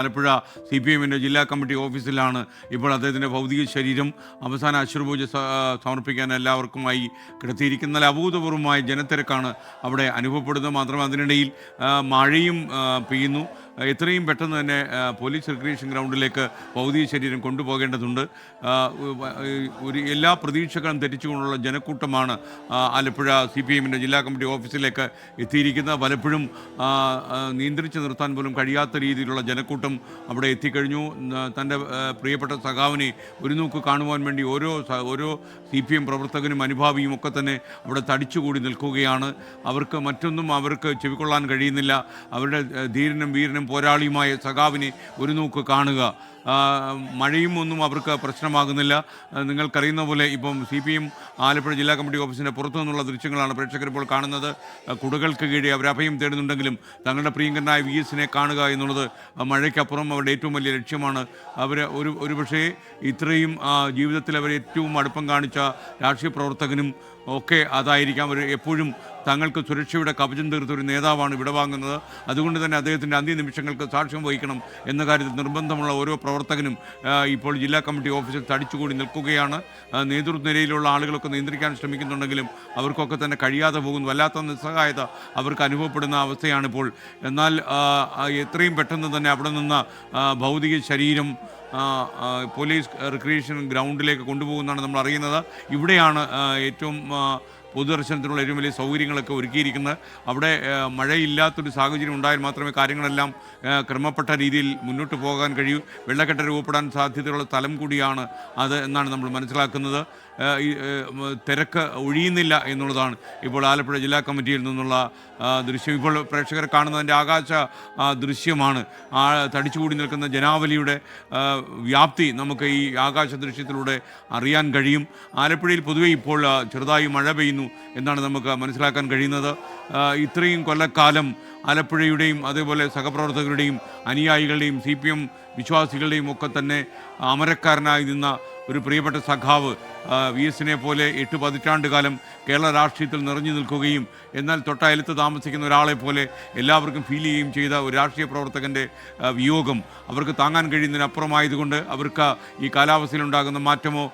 Alappuzha C P എമ്മിന്റെ ജില്ലാ committee ഓഫീസിലാണ് ഇപ്പോൾ അദ്ദേഹത്തിന്റെ ഭൗതിക ശരീരം അവസാന അശ്രുപൂജ സമർപ്പിക്കാൻ എല്ലാവർക്കുമായി കിടത്തിയിരിക്കുന്ന അഭൂതപൂർവമായ ജനത്തിരക്കാണ് അവിടെ അനുഭവപ്പെടുന്നത്. മാത്രമേ അതിനിടയിൽ മഴയും പെയ്യുന്നു. എത്രയും പെട്ടെന്ന് തന്നെ പോലീസ് റിക്രിയേഷൻ ഗ്രൗണ്ടിലേക്ക് ഭൗതിക ശരീരം കൊണ്ടുപോകേണ്ടതുണ്ട്. ഒരു എല്ലാ പ്രതീക്ഷകളും തെറ്റിച്ചുകൊണ്ടുള്ള ജനക്കൂട്ടമാണ് ആലപ്പുഴ സി പി എമ്മിന്റെ ജില്ലാ കമ്മിറ്റി ഓഫീസിലേക്ക് എത്തിയിരിക്കുന്നത്. പലപ്പോഴും നിയന്ത്രിച്ച് നിർത്താൻ പോലും കഴിയാത്ത രീതിയിലുള്ള ജനക്കൂട്ടം അവിടെ എത്തിക്കഴിഞ്ഞു. തന്റെ പ്രിയപ്പെട്ട സഖാവിനെ ഒരു നോക്ക് കാണുവാൻ വേണ്ടി ഓരോ ഓരോ സി പി എം പ്രവർത്തകനും അനുഭാവിയും ഒക്കെ തന്നെ അവിടെ തടിച്ചുകൂടി നിൽക്കുകയാണ്. അവർക്ക് മറ്റൊന്നും അവർക്ക് ചെവിക്കൊള്ളാൻ കഴിയുന്നില്ല. അവരുടെ ധീരനും വീരനും പോരാളിയുമായ സഖാവിനെ ഒരു നോക്ക് കാണുക. മഴയും ഒന്നും അവർക്ക് പ്രശ്നമാകുന്നില്ല. നിങ്ങൾക്കറിയുന്ന പോലെ ഇപ്പം സി പി എം ആലപ്പുഴ ജില്ലാ കമ്മിറ്റി ഓഫീസിന്റെ പുറത്തു നിന്നുള്ള ദൃശ്യങ്ങളാണ് പ്രേക്ഷകർ ഇപ്പോൾ കാണുന്നത്. കുടകൾക്ക് കീഴെ അവർ അഭയം തേടുന്നുണ്ടെങ്കിലും തങ്ങളുടെ പ്രിയങ്കരനായ വി എസിനെ കാണുക എന്നുള്ളത് മഴയ്ക്കപ്പുറം അവരുടെ ഏറ്റവും വലിയ ലക്ഷ്യമാണ്. അവർ ഒരു ഒരു പക്ഷേ ഇത്രയും ജീവിതത്തിൽ അവർ ഏറ്റവും അടുപ്പം കാണിച്ച രാഷ്ട്രീയ പ്രവർത്തകനും ഒക്കെ അതായിരിക്കാം. അവർ എപ്പോഴും തങ്ങൾക്ക് സുരക്ഷയുടെ കവചം തീർത്ത ഒരു നേതാവാണ് വിടവാങ്ങുന്നത് അതുകൊണ്ട് തന്നെ അദ്ദേഹത്തിന്റെ അന്ത്യ നിമിഷങ്ങൾക്ക് സാക്ഷ്യം വഹിക്കണം എന്ന കാര്യത്തിൽ നിർബന്ധമുള്ള ഓരോ പ്രവർത്തകനും ഇപ്പോൾ ജില്ലാ കമ്മിറ്റി ഓഫീസിൽ തടിച്ചുകൂടി നിൽക്കുകയാണ്. നേതൃനിരയിലുള്ള ആളുകളൊക്കെ നിയന്ത്രിക്കാൻ ശ്രമിക്കുന്നുണ്ടെങ്കിലും അവർക്കൊക്കെ തന്നെ കഴിയാതെ പോകുന്നു. വല്ലാത്ത നിസ്സഹായത അവർക്ക് അനുഭവപ്പെടുന്ന അവസ്ഥയാണിപ്പോൾ എന്നാൽ ആ, ആ, എത്രയും പെട്ടെന്ന് തന്നെ അവിടെ നിന്ന് ഭൗതിക ശരീരം പോലീസ് റിക്രിയേഷൻ ഗ്രൗണ്ടിലേക്ക് കൊണ്ടുപോകുന്നതാണ് നമ്മൾ അറിയുന്നത്. ഇവിടെയാണ് ഏറ്റവും പൊതുദർശനത്തിനുള്ള ഏറ്റവും വലിയ സൗകര്യങ്ങളൊക്കെ ഒരുക്കിയിരിക്കുന്നത്. അവിടെ മഴയില്ലാത്തൊരു സാഹചര്യം ഉണ്ടായാൽ മാത്രമേ കാര്യങ്ങളെല്ലാം ക്രമപ്പെട്ട രീതിയിൽ മുന്നോട്ട് പോകാൻ കഴിയൂ. വെള്ളക്കെട്ട് രൂപപ്പെടാൻ സാധ്യതയുള്ള സ്ഥലം കൂടിയാണ് അത് എന്നാണ് നമ്മൾ മനസ്സിലാക്കുന്നത്. തിരക്ക് ഒഴിയുന്നില്ല എന്നുള്ളതാണ് ഇപ്പോൾ ആലപ്പുഴ ജില്ലാ കമ്മിറ്റിയിൽ നിന്നുള്ള ദൃശ്യം. ഇപ്പോൾ പ്രേക്ഷകർ കാണുന്നതിന്റെ ആകാശ ദൃശ്യമാണ്. ആ തടിച്ചുകൂടി നിൽക്കുന്ന ജനാവലിയുടെ വ്യാപ്തി നമുക്ക് ഈ ആകാശ ദൃശ്യത്തിലൂടെ അറിയാൻ കഴിയും. ആലപ്പുഴയിൽ പൊതുവെ ഇപ്പോൾ ചെറുതായി മഴ പെയ്യുന്നു. എന്നാണ് നമുക്ക് മനസ്സിലാക്കാൻ കഴിയുന്നത്. ഇത്രയും കൊല്ലക്കാലം ആലപ്പുഴയുടെയും അതേപോലെ സഹപ്രവർത്തകരുടെയും അനുയായികളുടെയും സി പി എം വിശ്വാസികളുടെയും ഒക്കെ തന്നെ അമരക്കാരനായി നിന്ന ഒരു പ്രിയപ്പെട്ട സഖാവ് വി എസിനെ പോലെ എട്ട് പതിറ്റാണ്ട് കാലം കേരള രാഷ്ട്രീയത്തിൽ നിറഞ്ഞു നിൽക്കുകയും എന്നാൽ തൊട്ടയലത്ത് താമസിക്കുന്ന ഒരാളെ പോലെ എല്ലാവർക്കും ഫീൽ ചെയ്യുകയും ചെയ്ത ഒരു രാഷ്ട്രീയ പ്രവർത്തകന്റെ വിയോഗം അവർക്ക് താങ്ങാൻ കഴിയുന്നതിനപ്പുറമായതുകൊണ്ട് അവർക്ക് ഈ കാലാവസ്ഥയിലുണ്ടാകുന്ന മാറ്റമോ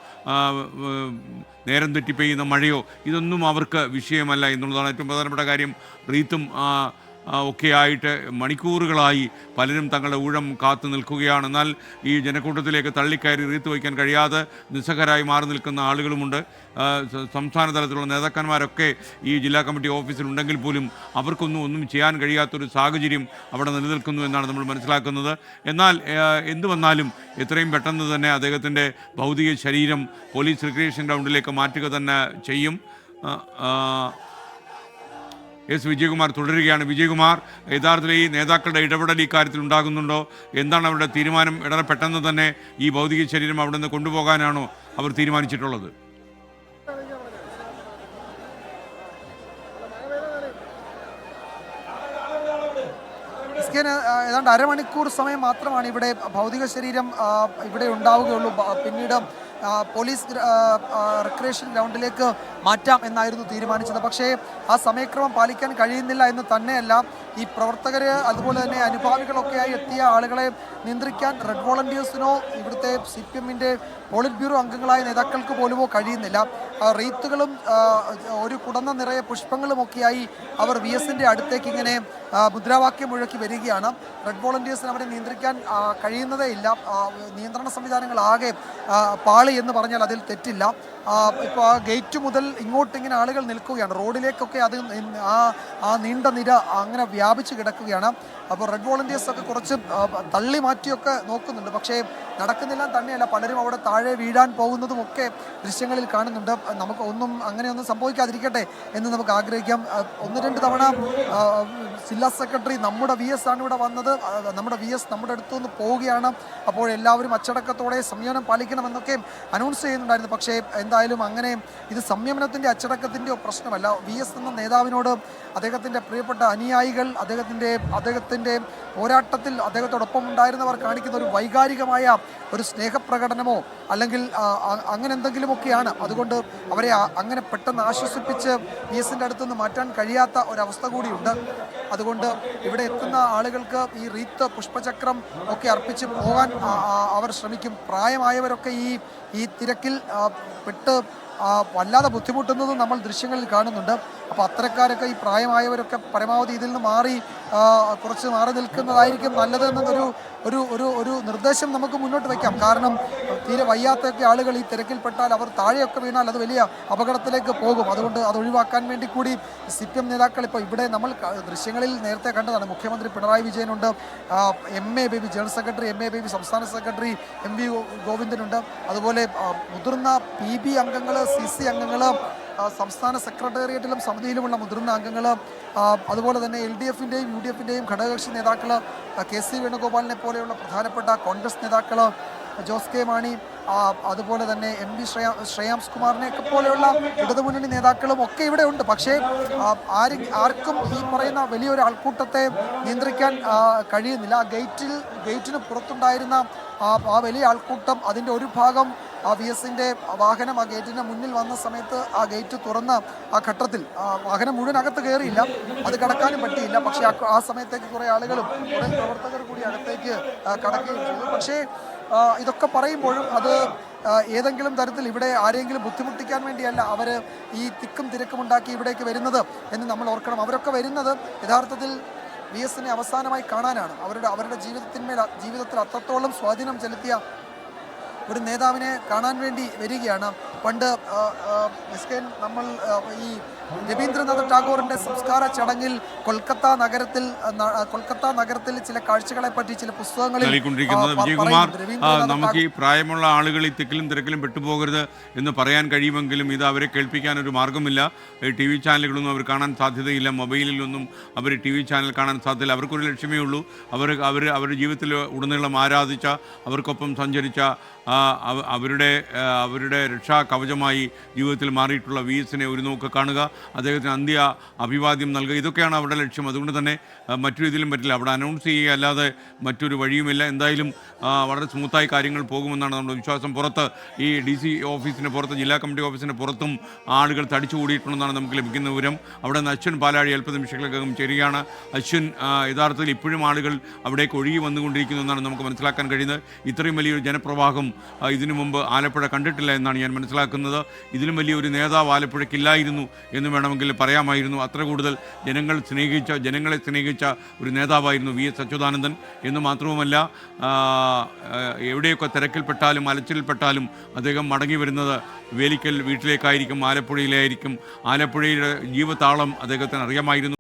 നേരം തെറ്റി പെയ്യുന്ന മഴയോ ഇതൊന്നും അവർക്ക് വിഷയമല്ല എന്നുള്ളതാണ് ഏറ്റവും പ്രധാനപ്പെട്ട കാര്യം. റീത്തും ആയിട്ട് മണിക്കൂറുകളായി പലരും തങ്ങളുടെ ഊഴം കാത്തു നിൽക്കുകയാണ്. എന്നാൽ ഈ ജനക്കൂട്ടത്തിലേക്ക് തള്ളിക്കയറി റീത്ത് വയ്ക്കാൻ കഴിയാതെ നിസ്സഹരായി മാറി നിൽക്കുന്ന ആളുകളുമുണ്ട്. സംസ്ഥാന തലത്തിലുള്ള നേതാക്കന്മാരൊക്കെ ഈ ജില്ലാ കമ്മിറ്റി ഓഫീസിൽ ഉണ്ടെങ്കിൽ പോലും അവർക്കൊന്നും ഒന്നും ചെയ്യാൻ കഴിയാത്തൊരു സാഹചര്യം അവിടെ നിലനിൽക്കുന്നു എന്നാണ് നമ്മൾ മനസ്സിലാക്കുന്നത്. എന്നാൽ എന്തു വന്നാലും എത്രയും പെട്ടെന്ന് തന്നെ അദ്ദേഹത്തിന്റെ ഭൗതിക ശരീരം പോലീസ് റിക്രിയേഷൻ ഗ്രൗണ്ടിലേക്ക് മാറ്റുക തന്നെ ചെയ്യും. എസ് വിജയകുമാർ തുടരുകയാണ്. വിജയകുമാർ യഥാർത്ഥത്തിൽ ഈ നേതാക്കളുടെ ഇടപെടൽ ഈ കാര്യത്തിൽ ഉണ്ടാകുന്നുണ്ടോ? എന്താണ് അവരുടെ തീരുമാനം? ഇടറെ പെട്ടെന്ന് തന്നെ ഈ ഭൗതിക ശരീരം അവിടെ നിന്ന് കൊണ്ടുപോകാനാണോ അവർ തീരുമാനിച്ചിട്ടുള്ളത്? ഏതാണ്ട് അരമണിക്കൂർ സമയം മാത്രമാണ് ഇവിടെ ഭൗതിക ശരീരം ഇവിടെ ഉണ്ടാവുകയുള്ളൂ. പിന്നീട് പോലീസ് റിക്രിയേഷൻ ഗ്രൗണ്ടിലേക്ക് മാറ്റാം എന്നായിരുന്നു തീരുമാനിച്ചത്. പക്ഷേ ആ സമയക്രമം പാലിക്കാൻ കഴിയുന്നില്ല എന്ന് തന്നെയല്ല ഈ പ്രവർത്തകർ അതുപോലെ തന്നെ അനുഭാവികളൊക്കെയായി എത്തിയ ആളുകളെ നിയന്ത്രിക്കാൻ റെഡ് വോളണ്ടിയേഴ്സിനോ ഇവിടുത്തെ സി പി എമ്മിന്റെ പോളിറ്റ് ബ്യൂറോ അംഗങ്ങളായ നേതാക്കൾക്ക് പോലുമോ കഴിയുന്നില്ല. റീത്തുകളും ഒരു കുടന്ന നിറയെ പുഷ്പങ്ങളുമൊക്കെയായി അവർ വി എസിന്റെ അടുത്തേക്ക് ഇങ്ങനെ മുദ്രാവാക്യം മുഴക്കി വരികയാണ്. റെഡ് വോളണ്ടിയേഴ്സിന് അവരെ നിയന്ത്രിക്കാൻ കഴിയുന്നതേ ഇല്ല. നിയന്ത്രണ സംവിധാനങ്ങൾ ആകെ പാളി എന്ന് പറഞ്ഞാൽ അതിൽ തെറ്റില്ല. ഇപ്പോൾ ആ ഗേറ്റ് മുതൽ ഇങ്ങോട്ട് ഇങ്ങനെ ആളുകൾ നിൽക്കുകയാണ്. റോഡിലേക്കൊക്കെ അത് ആ ആ നീണ്ട നിര അങ്ങനെ വ്യാപിച്ച് കിടക്കുകയാണ്. അപ്പോൾ റെഡ് വോളണ്ടിയേഴ്സ് ഒക്കെ കുറച്ച് തള്ളി മാറ്റിയൊക്കെ നോക്കുന്നുണ്ട്. പക്ഷേ നടക്കുന്നില്ല തന്നെയല്ല. പലരും അവിടെ താഴെ വീഴാൻ പോകുന്നതും ഒക്കെ ദൃശ്യങ്ങളിൽ കാണുന്നുണ്ട്. നമുക്ക് ഒന്നും അങ്ങനെയൊന്നും സംഭവിക്കാതിരിക്കട്ടെ എന്ന് നമുക്ക് ആഗ്രഹിക്കാം. ഒന്ന് രണ്ട് തവണ ജില്ലാ സെക്രട്ടറി നമ്മുടെ വി എസ് ആണ് ഇവിടെ വന്നത്. നമ്മുടെ വി എസ് നമ്മുടെ അടുത്തു നിന്ന് പോവുകയാണ്. അപ്പോൾ എല്ലാവരും അച്ചടക്കത്തോടെ സംയമനം പാലിക്കണമെന്നൊക്കെ അനൗൺസ് ചെയ്യുന്നുണ്ടായിരുന്നു. പക്ഷേ എന്തായാലും അങ്ങനെ ഇത് സംയമനത്തിന്റെ അച്ചടക്കത്തിന്റെയോ പ്രശ്നമല്ല. വി എസ് എന്ന നേതാവിനോട് അദ്ദേഹത്തിന്റെ പ്രിയപ്പെട്ട അനുയായികൾ അദ്ദേഹത്തിന്റെ അദ്ദേഹത്തിന്റെ പോരാട്ടത്തിൽ അദ്ദേഹത്തോടൊപ്പം ഉണ്ടായിരുന്നവർ കാണിക്കുന്ന ഒരു വൈകാരികമായ ഒരു സ്നേഹപ്രകടനമോ അല്ലെങ്കിൽ അങ്ങനെ എന്തെങ്കിലുമൊക്കെയാണ്. അതുകൊണ്ട് അവരെ അങ്ങനെ പെട്ടെന്ന് ആശ്വസിപ്പിച്ച് വി എസിന്റെ അടുത്തുനിന്ന് മാറ്റാൻ കഴിയാത്ത ഒരവസ്ഥ കൂടിയുണ്ട്. അതുകൊണ്ട് ഇവിടെ എത്തുന്ന ആളുകൾക്ക് ഈ റീത്ത് പുഷ്പചക്രം ഒക്കെ അർപ്പിച്ച് പോകാൻ അവർ ശ്രമിക്കും. പ്രായമായവരൊക്കെ ഈ ഈ തിരക്കിൽ ആ, പെട്ട് ആ, വല്ലാതെ ബുദ്ധിമുട്ടുന്നത് നമ്മൾ ദൃശ്യങ്ങളിൽ കാണുന്നുണ്ട്. അപ്പോൾ അത്തരക്കാരൊക്കെ ഈ പ്രായമായവരൊക്കെ പരമാവധി ഇതിൽ നിന്ന് മാറി കുറച്ച് മാറി നിൽക്കുന്നതായിരിക്കും നല്ലതെന്നൊരു ഒരു ഒരു ഒരു നിർദ്ദേശം നമുക്ക് മുന്നോട്ട് വയ്ക്കാം കാരണം തീരെ വയ്യാത്തൊക്കെ ആളുകൾ ഈ തിരക്കിൽപ്പെട്ടാൽ അവർ താഴെയൊക്കെ വീണാൽ അത് വലിയ അപകടത്തിലേക്ക് പോകും. അതുകൊണ്ട് അത് ഒഴിവാക്കാൻ വേണ്ടി കൂടി സി പി എം നേതാക്കൾ ഇപ്പോൾ ഇവിടെ നമ്മൾ ദൃശ്യങ്ങളിൽ നേരത്തെ കണ്ടതാണ്. മുഖ്യമന്ത്രി Pinarayi വിജയനുണ്ട്. M A Baby general secretary M A Baby സംസ്ഥാന സെക്രട്ടറി എം വി ഗോവിന്ദനുണ്ട്. അതുപോലെ മുതിർന്ന പി ബി അംഗങ്ങൾ സി സി അംഗങ്ങൾ സംസ്ഥാന സെക്രട്ടേറിയറ്റിലും സമിതിയിലുമുള്ള മുതിർന്ന അംഗങ്ങൾ അതുപോലെ തന്നെ എൽ ഡി എഫിന്റെയും യു ഡി എഫിന്റെയും ഘടകകക്ഷി നേതാക്കൾ കെ സി വേണുഗോപാലിനെ പോലെയുള്ള പ്രധാനപ്പെട്ട കോൺഗ്രസ് നേതാക്കൾ ജോസ് കെ മാണി അതുപോലെ തന്നെ എം പി ശ്രേയാ ശ്രേയാംസ് കുമാറിനെയൊക്കെ പോലെയുള്ള ഇടതുമുന്നണി നേതാക്കളും ഒക്കെ ഇവിടെ ഉണ്ട്. പക്ഷേ ആരും ആർക്കും ഈ പറയുന്ന വലിയൊരു ആൾക്കൂട്ടത്തെ നിയന്ത്രിക്കാൻ കഴിയുന്നില്ല. ആ ഗേറ്റിൽ ഗേറ്റിന് പുറത്തുണ്ടായിരുന്ന ആ വലിയ ആൾക്കൂട്ടം അതിന്റെ ഒരു ഭാഗം വി എസിന്റെ വാഹനം ആ ഗേറ്റിന് മുന്നിൽ വന്ന സമയത്ത് ആ ഗേറ്റ് തുറന്ന ആ ഘട്ടത്തിൽ ആ വാഹനം മുഴുവൻ അകത്ത് കയറിയില്ല. അത് കടക്കാനും പറ്റിയില്ല. പക്ഷേ ആ സമയത്തേക്ക് കുറേ ആളുകളും കുറേ പ്രവർത്തകർ കൂടി അകത്തേക്ക് കടക്കുകയും ചെയ്തു. പക്ഷേ ഇതൊക്കെ പറയുമ്പോഴും അത് ഏതെങ്കിലും തരത്തിൽ ഇവിടെ ആരെങ്കിലും ബുദ്ധിമുട്ടിക്കാൻ വേണ്ടിയല്ല അവർ ഈ തിക്കും തിരക്കും ഉണ്ടാക്കി ഇവിടേക്ക് വരുന്നത് എന്ന് നമ്മൾ ഓർക്കണം. അവരൊക്കെ വരുന്നത് യഥാർത്ഥത്തിൽ വി എസിനെ അവസാനമായി കാണാനാണ്. അവരുടെ അവരുടെ ജീവിതത്തിന്മേൽ ജീവിതത്തിൽ അത്രത്തോളം സ്വാധീനം ചെലുത്തിയ ഒരു നേതാവിനെ കാണാൻ വേണ്ടി വരികയാണ്. പണ്ട് ആ, നമ്മൾ ഈ രവീന്ദ്രനാഥ് ടാഗോറിന്റെ സംസ്കാര ചടങ്ങിൽ കൊൽക്കത്ത നഗരത്തിൽ കൊൽക്കത്ത നഗരത്തിൽ ചില കാഴ്ചകളെ പറ്റി ചില പുസ്തകങ്ങളിൽ വിജയകുമാർ നമുക്ക് ഈ പ്രായമുള്ള ആളുകൾ ഈ തിക്കിലും തിരക്കിലും പെട്ടുപോകരുത് എന്ന് പറയാൻ കഴിയുമെങ്കിലും ഇത് അവരെ കേൾപ്പിക്കാൻ ഒരു മാർഗമില്ല. ടി വി ചാനലുകളൊന്നും അവർ കാണാൻ സാധ്യതയില്ല. മൊബൈലിലൊന്നും അവർ ടി വി ചാനൽ കാണാൻ സാധ്യതയില്ല. അവർക്കൊരു ലക്ഷ്യമേ ഉള്ളൂ. അവർ അവർ അവരുടെ ജീവിതത്തിൽ ഉടനീളം ആരാധിച്ച അവർക്കൊപ്പം സഞ്ചരിച്ച അവരുടെ അവരുടെ രക്ഷാ കവചമായി ജീവിതത്തിൽ മാറിയിട്ടുള്ള വി എസിനെ ഒരു നോക്ക് കാണുക. അദ്ദേഹത്തിന് അന്ത്യ അഭിവാദ്യം നൽകുക. ഇതൊക്കെയാണ് അവരുടെ ലക്ഷ്യം. അതുകൊണ്ട് തന്നെ മറ്റു ഇതിലും പറ്റില്ല. അവിടെ അനൗൺസ് ചെയ്യുക അല്ലാതെ മറ്റൊരു വഴിയുമില്ല. എന്തായാലും വളരെ സ്മൂത്തായി കാര്യങ്ങൾ പോകുമെന്നാണ് നമ്മുടെ വിശ്വാസം. പുറത്ത് ഈ ഡി സി ഓഫീസിന് പുറത്ത് ജില്ലാ കമ്മിറ്റി ഓഫീസിന് പുറത്തും ആളുകൾ തടിച്ചു കൂടിയിട്ടുണ്ടെന്നാണ് നമുക്ക് ലഭിക്കുന്ന വിവരം. അവിടെ നിന്ന് അശ്വിൻ പാലാഴി അല്പ നിമിഷങ്ങൾക്കകം ചേരുകയാണ്. അശ്വിൻ യഥാർത്ഥത്തിൽ ഇപ്പോഴും ആളുകൾ അവിടേക്ക് ഒഴുകി വന്നുകൊണ്ടിരിക്കുന്നു എന്നാണ് നമുക്ക് മനസ്സിലാക്കാൻ കഴിയുന്നത്. ഇത്രയും വലിയൊരു ജനപ്രവാഹം ഇതിനു മുമ്പ് ആലപ്പുഴ കണ്ടിട്ടില്ല എന്നാണ് ഞാൻ മനസ്സിലാക്കുന്നത്. ഇതിലും വലിയൊരു നേതാവ് ആലപ്പുഴയ്ക്കില്ലായിരുന്നു എന്ന് വേണമെങ്കിൽ പറയാമായിരുന്നു. അത്ര കൂടുതൽ ജനങ്ങൾ സ്നേഹിച്ച ജനങ്ങളെ സ്നേഹിച്ച ഒരു നേതാവായിരുന്നു വി എസ് അച്യുതാനന്ദൻ. എന്ന് മാത്രവുമല്ല എവിടെയൊക്കെ തിരക്കിൽപ്പെട്ടാലും അലച്ചിൽപ്പെട്ടാലും അദ്ദേഹം മടങ്ങി വരുന്നത് വേലിക്കൽ വീട്ടിലേക്കായിരിക്കും ആലപ്പുഴയിലായിരിക്കും. ആലപ്പുഴയുടെ ജീവതാളം അദ്ദേഹത്തിന് അറിയാമായിരുന്നു.